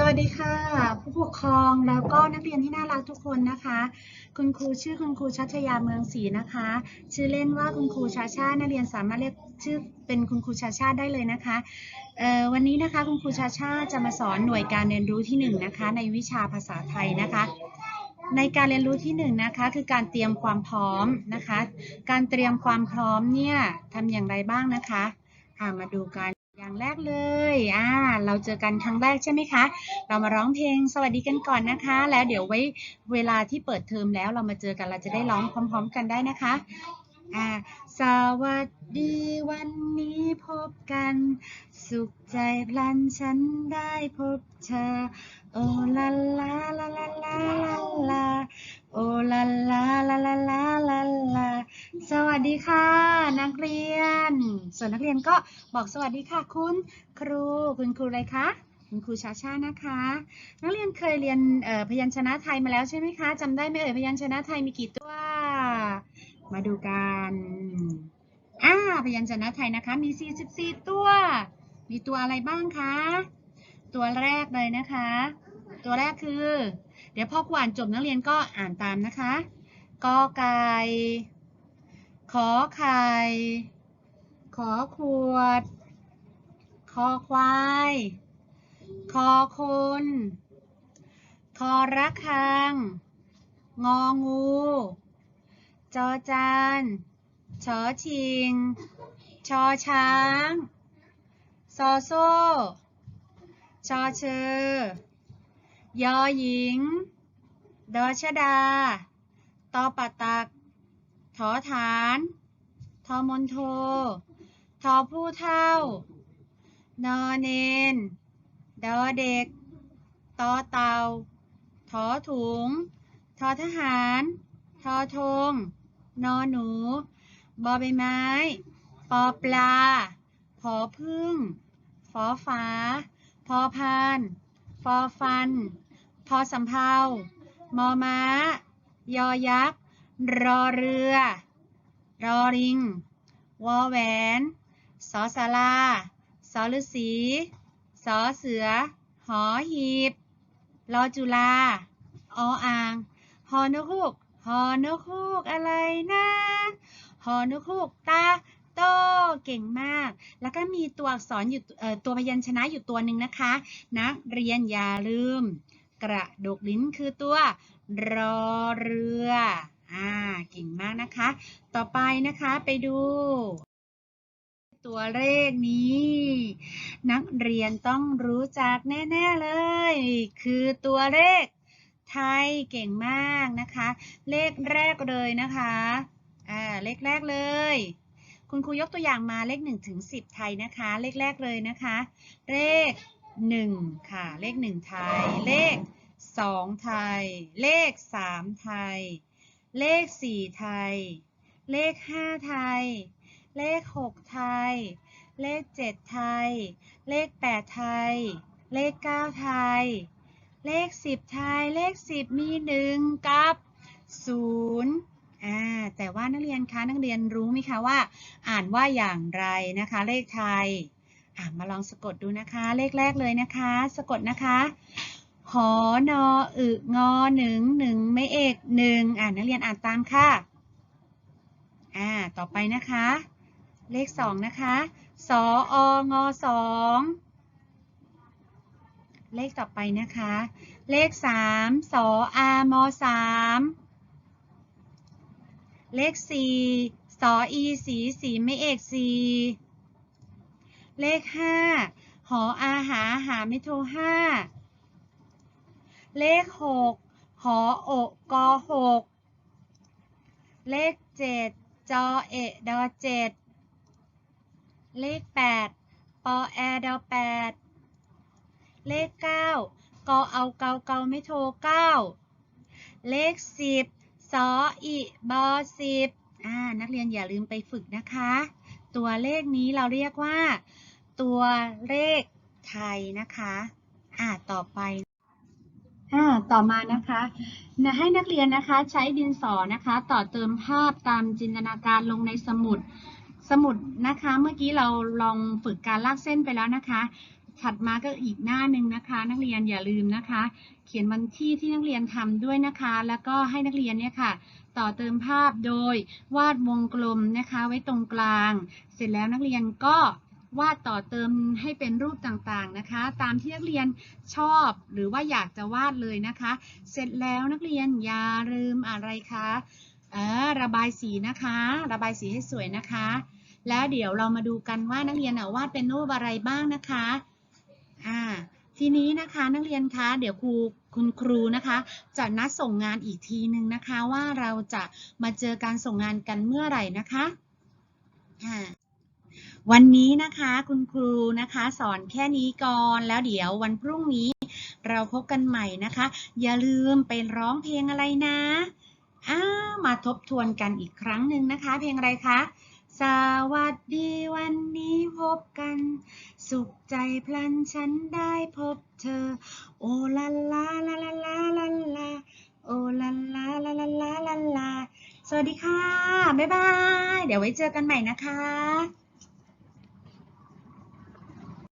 สวัสดีค่ะ ผู้ปกครองแล้วก็นักเรียนที่น่ารักทุกคนนะคะ คุณครูชื่อคุณครูชัชยาเมืองศรีนะคะ ชื่อเล่นว่าคุณครูชาชานักเรียนสามารถเรียกชื่อเป็นคุณครูชาชาได้เลยนะคะวันนี้นะคะคุณครูชาชาจะมาสอนหน่วยการเรียนรู้ที่หนึ่งนะคะในวิชาภาษาไทยนะคะ ในการเรียนรู้ที่หนึ่งนะคะคือการเตรียมความพร้อมนะคะ การเตรียมความพร้อมเนี่ยทำอย่างไรบ้างนะคะามาดูกัน อย่างแรกเลย อ่า เราเจอกันครั้งแรกใช่ไหมคะ เรามาร้องเพลงสวัสดีกันก่อนนะคะ แล้วเดี๋ยวไว้เวลาที่เปิดเทอมแล้วเรามาเจอกันเราจะได้ร้องพร้อม ๆ กันได้นะคะ อ่า สวัสดีวันนี้พบกัน สุขใจพลันฉันได้พบเธอ โอลาลาลาลาลาลาลาโอลาลาลาลาลาลา สวัสดีค่ะ นักเรียน ส่วนนักเรียนก็บอกสวัสดีค่ะ คุณครูคุณครูอะไรคะคุณครูชาชานะคะ นักเรียนเคยเรียนพยัญชนะไทยมาแล้วใช่ไหมคะจำได้ไหมเอ่ยพยัญชนะไทยมีกี่ตัว มาดูกันอ่าพยัญชนะไทยนะคะ มี 44 ตัว มีตัวอะไรบ้างคะ ตัวแรกเลยนะคะ ตัวแรกคือ เดี๋ยวพอครูอ่านจบนักเรียนก็อ่านตามนะคะกอไก่ ขอไข่ ขอขวด คอควาย คอคน คอระฆัง งองู จอจานชอชิง ชอช้าง ซอโซ่ ชอเชอยอหญิง ดอชดา ตอปะตัก ถอฐาน ทอมนโท ทอผู้เท่า นอเนน ดอเด็ก ตอเตาถอถุง ทอทหาร ทอธง นอหนู บอใบไม้ ปอปลา ผอพึ่งฟอฟ้าพอพาน ฟอฟัน พอสำเภามอม้า ยอยักษ์ รอเรือ รอริง วอแหวนสอสาราสอฤาษีสอเสือ หอหีบ รอจุฬาออ่าง หอนกฮูก หอนกฮูกอะไรนะหอนกฮูกตาโตเก่งมาก แล้วก็มีตัวอักษรอยู่ตัวพยัญชนะอยู่ตัวหนึ่งนะคะ นักเรียนอย่าลืม กระดกลิ้นคือตัวรอเรือ อ่า เก่งมากนะคะ ต่อไปนะคะไปดู ตัวเลขนี้ นักเรียนต้องรู้จักแน่ๆเลย คือตัวเลขไทยเก่งมากนะคะ เลขแรกเลยนะคะ อ่า เลขแรกเลย คุณครูยกตัวอย่างมาเลข1ถึง10 ไทยนะคะ เลขแรกเลยนะคะ เลข 1 ค่ะ เลข 1 ไทย เลข 2 ไทย เลข 3 ไทย เลข 4 ไทย เลข 5 ไทย เลข 6 ไทย เลข 7 ไทย เลข 8 ไทย เลข 9 ไทย เลข 10 ไทย เลข 10 มี 1 กับ 0อ่าแต่ว่านักเรียนคะนักเรียนรู้ไหมคะว่า อ่านว่าอย่างไรนะคะ เลขไทย อ่ามาลองสะกดดูนะคะ เลขแรกเลยนะคะ สะกดนะคะ หอนออึงอหนึ่งหนึ่งไม่เอกหนึ่งอ่านนักเรียนอ่านตามค่ะอ่าต่อไปนะคะ เลขสองนะคะสอองอสองเลขต่อไปนะคะ เลขสามสออามอสามเลขสี่สออีสีสีไม่เอกสีเลขห้าหออาหาหาไม่โทห้า เลขหกหอโอกกอหกเลขเจ็ดจอเอดอเจ็ดเลขแปดปอแอดอแปดเลขเก้ากอเอาเกาเกาไม่โทเก้าเลขสิบสออีบอสิบอ่านักเรียนอย่าลืมไปฝึกนะคะ ตัวเลขนี้เราเรียกว่า ตัวเลขไทยนะคะ อ่าต่อไป อ่าต่อมานะคะนะให้นักเรียนนะคะใช้ดินสอนะคะ ต่อเติมภาพตามจินตนาการลงในสมุด สมุดนะคะ เมื่อกี้เราลองฝึกการลากเส้นไปแล้วนะคะ ถัดมาก็อีกหน้าหนึ่งนะคะ นักเรียนอย่าลืมนะคะ เขียนวันที่ที่นักเรียนทำด้วยนะคะ แล้วก็ให้นักเรียนเนี่ยค่ะ ต่อเติมภาพโดยวาดวงกลมนะคะ ไว้ตรงกลาง เสร็จแล้วนักเรียนก็ วาดต่อเติมให้เป็นรูปต่างๆนะคะ ตามที่นักเรียนชอบหรือว่าอยากจะวาดเลยนะคะ เสร็จแล้วนักเรียนอย่าลืมอะไรคะเออระบายสีนะคะ ระบายสีให้สวยนะคะ แล้วเดี๋ยวเรามาดูกันว่านักเรียนวาดเป็นรูปอะไรบ้างนะคะอ่าทีนี้นะคะนักเรียนคะเดี๋ยวครูคุณครูนะคะ จะนัดส่งงานอีกทีหนึ่งนะคะ ว่าเราจะมาเจอการส่งงานกันเมื่อไหร่นะคะอ่า วันนี้นะคะคุณครูนะคะสอนแค่นี้ก่อนแล้วเดี๋ยววันพรุ่งนี้เราพบกันใหม่นะคะ อย่าลืมไปร้องเพลงอะไรนะอ้ามาทบทวนกันอีกครั้งหนึ่งนะคะ เพลงอะไรคะสวัสดีวันนี้พบกัน สุขใจพลันฉันได้พบเธอ โอลาลาลาลาลาลาลาโอลาลาลาลาลาลาลาสวัสดีค่ะ บ๊ายบาย เดี๋ยวไว้เจอกันใหม่นะคะ